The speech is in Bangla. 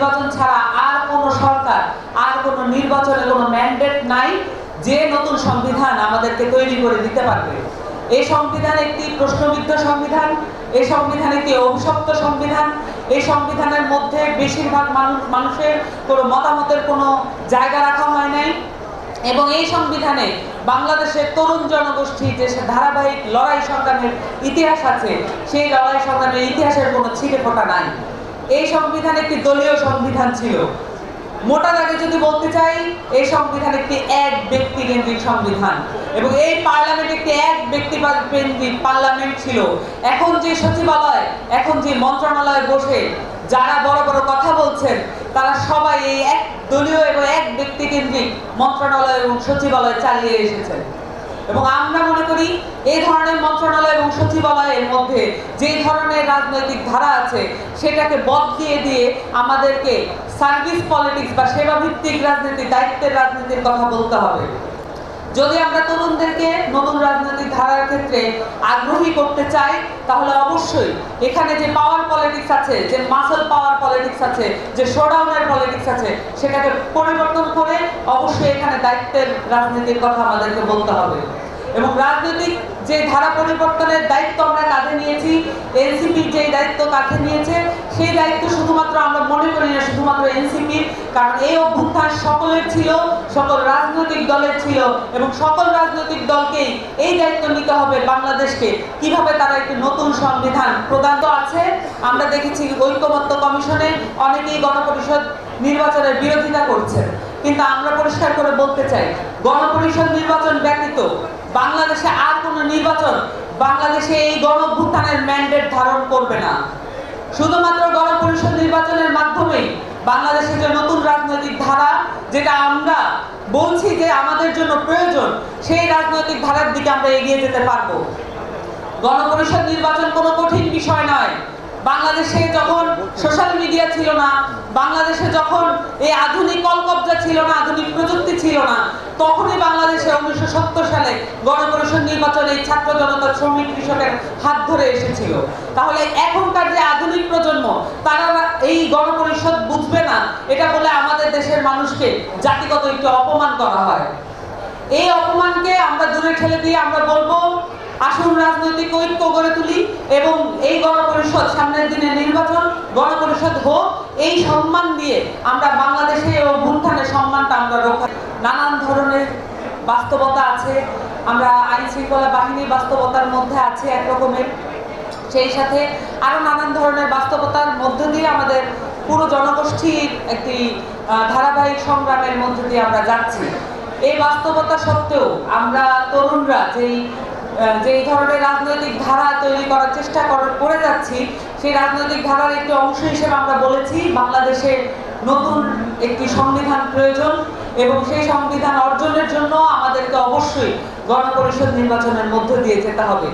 নির্বাচন ছাড়া আর কোনো সরকার, আর কোনো নির্বাচনে কোনো ম্যান্ডেট নাই যে নতুন সংবিধান আমাদেরকে তৈরি করে দিতে পারবে। এই সংবিধান একটি প্রশ্নবিদ্ধ সংবিধান এই সংবিধান একটি অভিশপ্ত সংবিধান এই সংবিধানের মধ্যে বেশিরভাগ মানুষ মানুষের কোনো মতামতের কোনো জায়গা রাখা হয় নাই এবং এই সংবিধানে বাংলাদেশের তরুণ জনগোষ্ঠী যে ধারাবাহিক লড়াই সংগ্রামের ইতিহাস আছে, সেই লড়াই সংগ্রামের ইতিহাসের কোনো ছিটে ফোটা নাই। এই সংবিধান একটি দলীয় সংবিধান ছিল। মোটা দাগে যদি বলতে চাই, এই সংবিধান একটি এক ব্যক্তি কেন্দ্রিক সংবিধান এবং এই পার্লামেন্ট একটি এক ব্যক্তি কেন্দ্রিক পার্লামেন্ট ছিল। এখন যে সচিবালয়, এখন যে মন্ত্রণালয়ে বসে, যারা বড় বড় কথা বলছেন, তারা সবাই এই এক দলীয় এবং এক ব্যক্তি কেন্দ্রিক মন্ত্রণালয় এবং সচিবালয় চালিয়ে এসেছেন। এবং আমরা মনে করি এই ধরনের মন্ত্রণালয় এবং সচিবালয়ের মধ্যে যে ধরনের রাজনৈতিক ধারা আছে, সেটাকে বদ দিয়ে দিয়ে আমাদেরকে সার্ভিস পলিটিক্স বা সেবা ভিত্তিক রাজনীতি, দায়িত্বের রাজনীতির কথা বলতে হবে। যদি আমরা তরুণদেরকে নতুন রাজনৈতিক ধারার ক্ষেত্রে আগ্রহী করতে চাই, তাহলে অবশ্যই এখানে যে পাওয়ার পলিটিক্স আছে, যে মাসল পাওয়ার পলিটিক্স আছে, যে শোডাউনের পলিটিক্স আছে, সেটাকে পরিবর্তন করে অবশ্যই এখানে দায়িত্বের রাজনীতির কথা আমাদেরকে বলতে হবে। এবং রাজনৈতিক যে ধারা পরিবর্তনের দায়িত্ব আমরা কাঁধে নিয়েছি এনসিপি যে দায়িত্ব কাঁধে নিয়েছে, সেই দায়িত্ব শুধুমাত্র আমরা মনে করি না, শুধুমাত্র এনসিপির কারণ এই অভ্যুত্থান সকলের ছিল, সকল রাজনৈতিক দলের ছিল এবং সকল রাজনৈতিক দলকেই এই দায়িত্ব নিতে হবে বাংলাদেশকে। কীভাবে তারা একটি নতুন সংবিধান প্রদান আছে, আমরা দেখেছি ঐক্যমত্য কমিশনে অনেকেই গণপরিষদ নির্বাচনের বিরোধিতা করছে কিন্তু আমরা পরিষ্কার করে বলতে চাই, গণপরিষদ নির্বাচন ব্যতীত বাংলাদেশে আর কোনো নির্বাচন বাংলাদেশে এই গণ অভ্যুত্থানের ম্যান্ডেট ধারণ করবে না। শুধুমাত্র গণপরিষদ নির্বাচনের মাধ্যমেই বাংলাদেশে যে নতুন রাজনৈতিক ধারা, যেটা আমরা বলছি যে আমাদের জন্য প্রয়োজন, সেই রাজনৈতিক ধারার দিকে আমরা এগিয়ে যেতে পারব। গণপরিষদ নির্বাচন কোনো কঠিন বিষয় নয়। বাংলাদেশে যখন সোশ্যাল মিডিয়া ছিল না, বাংলাদেশে যখন এই আধুনিক কলকবজা ছিল না, আধুনিক প্রযুক্তি ছিল না, তখনই বাংলাদেশে উনিশশো সত্তর সালে গণপরিষদ নির্বাচনে ছাত্র জনতা শ্রমিক কৃষকের হাত ধরে এসেছিল। তাহলে এখনকার যে আধুনিক প্রজন্ম, তারা এই গণপরিষদ বুঝবে না, এটা বলে আমাদের দেশের মানুষকে জাতিগত একটু অপমান করা হয়। এই অপমানকে আমরা দূরে ঠেলে দিয়ে আমরা বলব, আসুন রাজনৈতিক ঐক্য গড়ে তুলি এবং এই গণপরিষদ সামনের দিনে নির্বাচন, গণপরিষদ হোক, এই সম্মান দিয়ে আমরা বাংলাদেশে ও ভুলথানের সম্মানটা আমরা রক্ষা নানান ধরনের বাস্তবতা আছে। আমরা আইন শৃঙ্খলা বাহিনীর বাস্তবতার মধ্যে আছে এক রকমের সেই সাথে আরও নানান ধরনের বাস্তবতার মধ্য দিয়ে আমাদের পুরো জনগোষ্ঠীর একটি ধারাবাহিক সংগ্রামের মধ্য দিয়ে আমরা যাচ্ছি। এই বাস্তবতা সত্ত্বেও আমরা তরুণরা যেই যে ধরনের রাজনৈতিক ধারা তৈরি করার চেষ্টা করে যাচ্ছি, সেই রাজনৈতিক ধারার একটি অংশ হিসেবে আমরা বলেছি বাংলাদেশে নতুন একটি সংবিধান প্রয়োজন এবং সেই সংবিধান অর্জনের জন্য আমাদেরকে অবশ্যই গণপরিষদ নির্বাচনের মধ্য দিয়ে যেতে হবে।